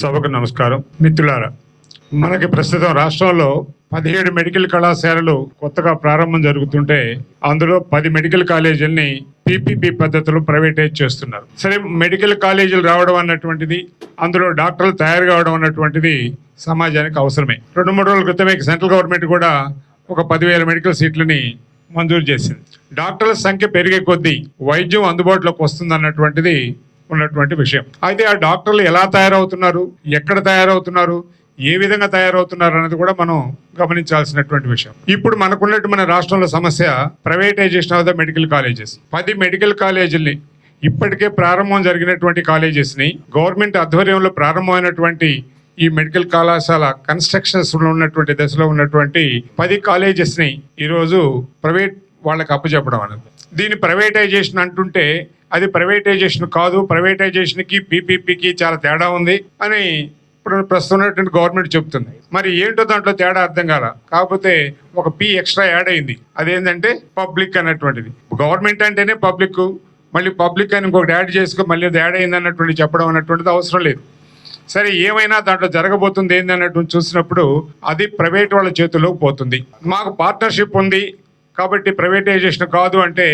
సభకు నమస్కారం. మిత్రులారా మనకి ప్రస్తుతం రాష్ట్రంలో పదిహేడు మెడికల్ కళాశాలలు కొత్తగా ప్రారంభం జరుగుతుంటే అందులో పది మెడికల్ కాలేజీలని పీపీపీ పద్ధతిలో ప్రైవేటైజ్ చేస్తున్నారు. సరే మెడికల్ కాలేజీలు రావడం అన్నటువంటిది అందులో డాక్టర్లు తయారు కావడం అన్నటువంటిది సమాజానికి అవసరమే. రెండు మూడు రోజుల క్రితమే సెంట్రల్ గవర్నమెంట్ కూడా ఒక పదివేల మెడికల్ సీట్లని మంజూరు చేసింది. డాక్టర్ల సంఖ్య పెరిగే కొద్దీ వైద్యం అందుబాటులోకి వస్తుంది అన్నటువంటిది ఉన్నటువంటి విషయం. అయితే ఆ డాక్టర్లు ఎలా తయారవుతున్నారు? ఎక్కడ తయారవుతున్నారు? ఏ విధంగా తయారవుతున్నారు అనేది కూడా మనం గమనించాల్సినటువంటి విషయం. ఇప్పుడు మనకున్నట్టు మన రాష్ట్రంలో సమస్య privatisation of the medical colleges. పది మెడికల్ కాలేజీల్ని ఇప్పటికే ప్రారంభం జరిగినటువంటి కాలేజెస్ని గవర్నమెంట్ ఆధ్వర్యంలో ప్రారంభమైనటువంటి ఈ మెడికల్ కళాశాల కన్స్ట్రక్షన్స్ ఉన్నటువంటి దశలో ఉన్నటువంటి పది కాలేజెస్ని ఈరోజు ప్రైవేట్ వాళ్ళకి అప్పచెప్పడం అనేది. దీని ప్రైవేటైజేషన్ అంటుంటే అది ప్రైవేటైజేషన్ కాదు. ప్రైవేటైజేషన్కి పీపీపీకి చాలా తేడా ఉంది అని ఇప్పుడు ప్రస్తుతం ఉన్నటువంటి గవర్నమెంట్ చెప్తుంది. మరి ఏంటో దాంట్లో తేడా అర్థం కాల. కాకపోతే ఒక పీ ఎక్స్ట్రా యాడ్ అయింది. అదేంటంటే పబ్లిక్ అన్నటువంటిది. గవర్నమెంట్ అంటేనే పబ్లిక్ మళ్ళీ పబ్లిక్ అని ఇంకొకటి యాడ్ చేసుకో మళ్ళీ అది యాడ్ అయింది అన్నటువంటి చెప్పడం అన్నటువంటిది అవసరం లేదు. సరే ఏమైనా దాంట్లో జరగబోతుంది ఏంది అన్నటువంటి చూసినప్పుడు అది ప్రైవేట్ వాళ్ళ చేతుల్లోకి పోతుంది. మాకు పార్ట్నర్షిప్ ఉంది. కాబట్టి ప్రైవేటైజేషన్ కాదు అంటే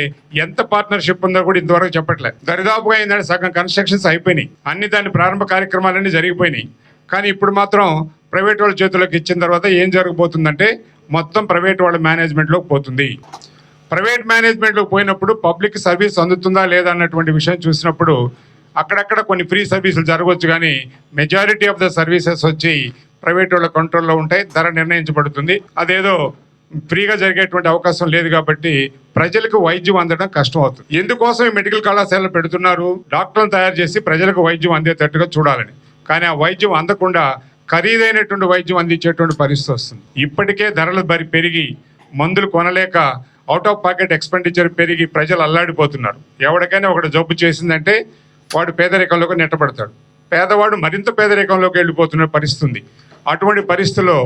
ఎంత పార్ట్నర్షిప్ ఉందో కూడా ఇంతవరకు చెప్పట్లేదు. దరిదాపుగా ఏంటంటే సగం కన్స్ట్రక్షన్స్ అయిపోయినాయి. అన్ని దాని ప్రారంభ కార్యక్రమాలన్నీ జరిగిపోయినాయి. కానీ ఇప్పుడు మాత్రం ప్రైవేట్ వాళ్ళ చేతుల్లోకి ఇచ్చిన తర్వాత ఏం జరగబోతుందంటే మొత్తం ప్రైవేట్ వాళ్ళ మేనేజ్మెంట్లోకి పోతుంది. ప్రైవేట్ మేనేజ్మెంట్లోకి పోయినప్పుడు పబ్లిక్ సర్వీస్ అందుతుందా లేదా అన్నటువంటి విషయం చూసినప్పుడు అక్కడక్కడ కొన్ని ఫ్రీ సర్వీసులు జరగవచ్చు కానీ మెజారిటీ ఆఫ్ ద సర్వీసెస్ వచ్చి ప్రైవేట్ వాళ్ళ కంట్రోల్లో ఉంటాయి. ధర నిర్ణయించబడుతుంది. అదేదో ఫ్రీగా జరిగేటువంటి అవకాశం లేదు కాబట్టి ప్రజలకు వైద్యం అందడం కష్టం అవుతుంది ఎందుకోసం ఈ మెడికల్ కళాశాలలు పెడుతున్నారు? డాక్టర్లను తయారు చేసి ప్రజలకు వైద్యం అందేటట్టుగా చూడాలని. కానీ ఆ వైద్యం అందకుండా ఖరీదైనటువంటి వైద్యం అందించేటువంటి పరిస్థితి వస్తుంది. ఇప్పటికే ధరలు బరి పెరిగి మందులు కొనలేక అవుట్ ఆఫ్ పాకెట్ ఎక్స్పెండిచర్ పెరిగి ప్రజలు అల్లాడిపోతున్నారు. ఎవరికైనా ఒకటి జబ్బు చేసిందంటే వాడు పేదరికంలోకి నెట్టబడతాడు. పేదవాడు మరింత పేదరికంలోకి వెళ్ళిపోతున్న పరిస్థితి ఉంది. అటువంటి పరిస్థితిలో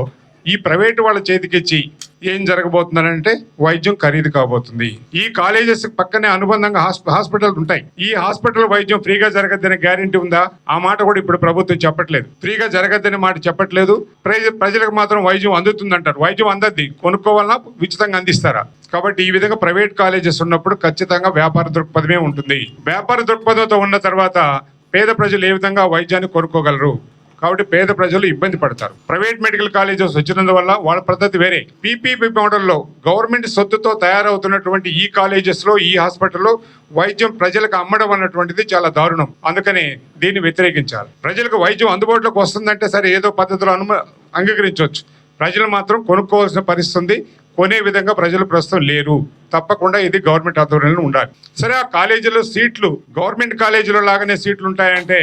ఈ ప్రైవేటు వాళ్ళ చేతికిచ్చి ఏం జరగబోతుందంటే వైద్యం ఖరీదు కాబోతుంది. ఈ కాలేజెస్ పక్కనే అనుబంధంగా హాస్పిటల్ ఉంటాయి. ఈ హాస్పిటల్ వైద్యం ఫ్రీగా జరగద్దనే గ్యారంటీ ఉందా? ఆ మాట కూడా ఇప్పుడు ప్రభుత్వం చెప్పట్లేదు. ఫ్రీగా జరగద్దనే మాట చెప్పట్లేదు. ప్రజ ప్రజలకు మాత్రం వైద్యం అందుతుందంటారు. వైద్యం అందద్ది. కొనుక్కోవాలన్నా ఉచితంగా అందిస్తారా? కాబట్టి ఈ విధంగా ప్రైవేట్ కాలేజెస్ ఉన్నప్పుడు ఖచ్చితంగా వ్యాపార దృక్పథమే ఉంటుంది. వ్యాపార దృక్పథంతో ఉన్న తర్వాత పేద ప్రజలు ఏ విధంగా వైద్యాన్ని కొనుక్కోగలరు కాబట్టి పేద ప్రజలు ఇబ్బంది పడతారు. ప్రైవేట్ మెడికల్ కాలేజెస్ వచ్చినందువల్ల వాళ్ళ పద్ధతి వేరే. పీపీపీ మోడల్లో గవర్నమెంట్ సొత్తుతో తయారవుతున్నటువంటి ఈ కాలేజెస్లో ఈ హాస్పిటల్లో వైద్యం ప్రజలకు అమ్మడం అన్నటువంటిది చాలా దారుణం. అందుకని దీన్ని వ్యతిరేకించాలి ప్రజలకు వైద్యం అందుబాటులోకి వస్తుందంటే సరే ఏదో పద్ధతిలో అనుమ అంగీకరించవచ్చు. ప్రజలు మాత్రం కొనుక్కోవాల్సిన పరిస్థితి ఉంది. కొనే విధంగా ప్రజలు ప్రస్తుతం లేరు. తప్పకుండా ఇది గవర్నమెంట్ ఆధ్వర్యంలో ఉండాలి. సరే ఆ కాలేజీలో సీట్లు గవర్నమెంట్ కాలేజీలో లాగానే సీట్లు ఉంటాయంటే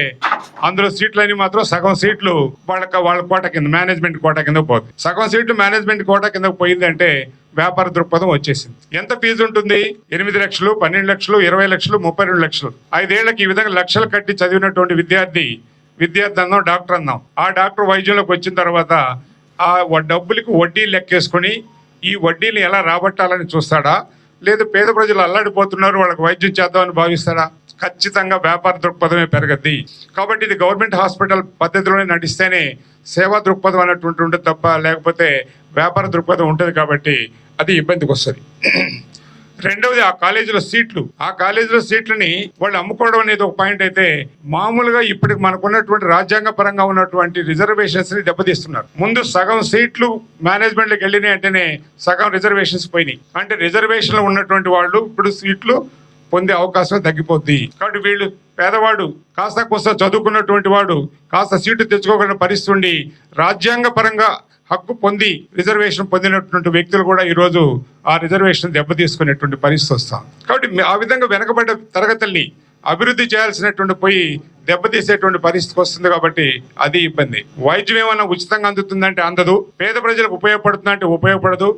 అందులో సీట్లని మాత్రం సగం సీట్లు వాళ్ళ వాళ్ళ కోట కింద మేనేజ్మెంట్ కోట కింద పోతుంది సగం సీట్లు మేనేజ్మెంట్ కోట కింద పోయిందంటే వ్యాపార దృక్పథం వచ్చేసింది. ఎంత ఫీజు ఉంటుంది? ఎనిమిది లక్షలు పన్నెండు లక్షలు ఇరవై లక్షలు ముప్పై రెండు లక్షలు. ఐదేళ్ళకు ఈ విధంగా లక్షలు కట్టి చదివినటువంటి విద్యార్థి విద్యార్థి అందాం డాక్టర్ అందాం ఆ డాక్టర్ వైద్యంలోకి వచ్చిన తర్వాత ఆ డబ్బులకు వడ్డీ లెక్కేసుకొని ఈ వడ్డీని ఎలా రాబట్టాలని చూస్తాడా? లేదు పేద ప్రజలు అల్లాడిపోతున్నారు వాళ్ళకి వైద్యం చేద్దామని భావిస్తాడా? ఖచ్చితంగా వ్యాపార దృక్పథమే పెరగద్ది. కాబట్టి ఇది గవర్నమెంట్ హాస్పిటల్ పద్ధతిలోనే నడిస్తేనే సేవా దృక్పథం అన్నటువంటి ఉంటుంది తప్ప లేకపోతే వ్యాపార దృక్పథం ఉంటుంది కాబట్టి అది ఇబ్బందికి వస్తుంది. రెండవది ఆ కాలేజీలో సీట్లు. ఆ కాలేజీలో సీట్లని వాళ్ళు అమ్ముకోవడం అనేది ఒక పాయింట్ అయితే మామూలుగా ఇప్పటికి మనకున్నటువంటి రాజ్యాంగ పరంగా ఉన్నటువంటి రిజర్వేషన్స్ని దెబ్బతీస్తున్నారు. ముందు సగం సీట్లు మేనేజ్మెంట్కి వెళ్ళినాయి అంటేనే సగం రిజర్వేషన్స్ పోయినాయి. అంటే రిజర్వేషన్లో ఉన్నటువంటి వాళ్ళు ఇప్పుడు సీట్లు పొందే అవకాశం తగ్గిపోద్ది. కాబట్టి వీళ్ళు పేదవాడు కాస్త కోస్త చదువుకున్నటువంటి వాడు కాస్త సీటు తెచ్చుకోగలిగిన పరిస్థితి ఉండి రాజ్యాంగ పరంగా హక్కు పొంది రిజర్వేషన్ పొందినటువంటి వ్యక్తులు కూడా ఈరోజు ఆ రిజర్వేషన్ దెబ్బతీసుకునేటువంటి పరిస్థితి వస్తాం కాబట్టి ఆ విధంగా వెనకబడ్డ తరగతుల్ని అభివృద్ధి చేయాల్సినటువంటి పోయి దెబ్బతీసేటువంటి పరిస్థితికి వస్తుంది కాబట్టి అది ఇబ్బంది. వైద్యం ఏమైనా ఉచితంగా అందుతుందంటే అందదు. పేద ప్రజలకు ఉపయోగపడుతుందంటే ఉపయోగపడదు.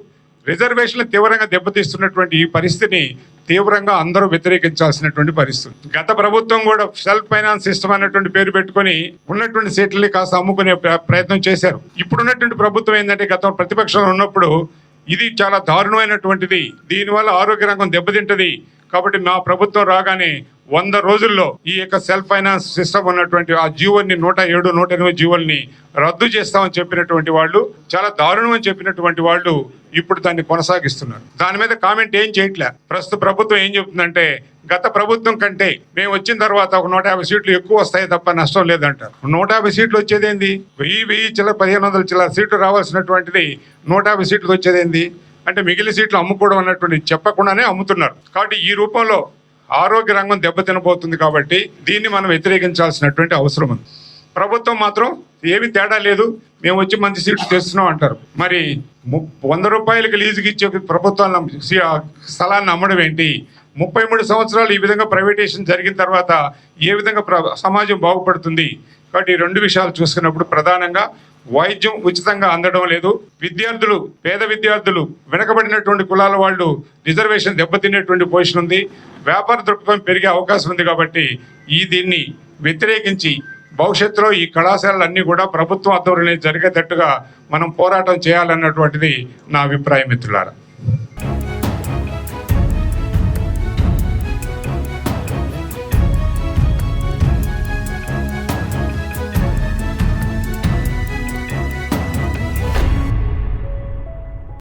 రిజర్వేషన్లు తీవ్రంగా దెబ్బతీస్తున్నటువంటి ఈ పరిస్థితిని తీవ్రంగా అందరూ వ్యతిరేకించాల్సినటువంటి పరిస్థితి. గత ప్రభుత్వం కూడా సెల్ఫ్ ఫైనాన్స్ సిస్టమ్ అనేటువంటి పేరు పెట్టుకొని ఉన్నటువంటి సీట్లని కాస్త అమ్ముకునే ప్ర- ప్రయత్నం చేశారు. ఇప్పుడున్నటువంటి ప్రభుత్వం ఏంటంటే గతం ప్రతిపక్షంలో ఉన్నప్పుడు ఇది చాలా దారుణమైనటువంటిది. దీనివల్ల ఆరోగ్య రంగం దెబ్బతింటది. కాబట్టి మా ప్రభుత్వం రాగానే వంద రోజుల్లో ఈ యొక్క సెల్ఫ్ ఫైనాన్స్ సిస్టమ్ ఉన్నటువంటి ఆ జీవోని నూట ఏడు నూట ఎనిమిది జీవోల్ని రద్దు చేస్తామని చెప్పినటువంటి వాళ్ళు చాలా దారుణం అని చెప్పినటువంటి వాళ్ళు ఇప్పుడు దాన్ని కొనసాగిస్తున్నారు. దాని మీద కామెంట్ ఏం చేయట్లే. ప్రస్తుత ప్రభుత్వం ఏం చెప్తుందంటే గత ప్రభుత్వం కంటే మేము వచ్చిన తర్వాత ఒక నూట యాభై సీట్లు ఎక్కువ వస్తాయి తప్ప నష్టం లేదంటారు. నూట యాభై సీట్లు వచ్చేదేంది వెయ్యి వెయ్యి చిల్లర పదిహేను వందల చిల్లర సీట్లు రావాల్సినటువంటిది నూట యాభై సీట్లు వచ్చేదేంది అంటే మిగిలిన సీట్లు అమ్ముకోవడం అన్నటువంటి చెప్పకుండానే అమ్ముతున్నారు. కాబట్టి ఈ రూపంలో ఆరోగ్య రంగం దెబ్బతినబోతుంది కాబట్టి దీన్ని మనం వ్యతిరేకించాల్సినటువంటి అవసరం ఉంది. ప్రభుత్వం మాత్రం ఏమి తేడా లేదు మేము వచ్చి మంచి సీట్లు తెస్తున్నాం అంటారు. మరి వంద రూపాయలకి లీజుకి ఇచ్చే ప్రభుత్వాన్ని స్థలాన్ని అమ్మడం ఏంటి? ముప్పై మూడు సంవత్సరాలు ఈ విధంగా ప్రైవేటేషన్ జరిగిన తర్వాత ఏ విధంగా ప్ర- సమాజం బాగుపడుతుంది? కాబట్టి ఈ రెండు విషయాలు చూసుకున్నప్పుడు ప్రధానంగా వైద్యం ఉచితంగా అందడం లేదు. విద్యార్థులు పేద విద్యార్థులు వెనకబడినటువంటి కులాల వాళ్ళు రిజర్వేషన్ దెబ్బతినేటువంటి పొజిషన్ ఉంది. వ్యాపార దృక్పథం పెరిగే అవకాశం ఉంది కాబట్టి ఈ దీన్ని వ్యతిరేకించి భవిష్యత్తులో ఈ కళాశాలలన్నీ కూడా ప్రభుత్వం ఆధ్వర్యంలో జరిగేటట్టుగా మనం పోరాటం చేయాలన్నటువంటిది నా అభిప్రాయం మిత్రులారా.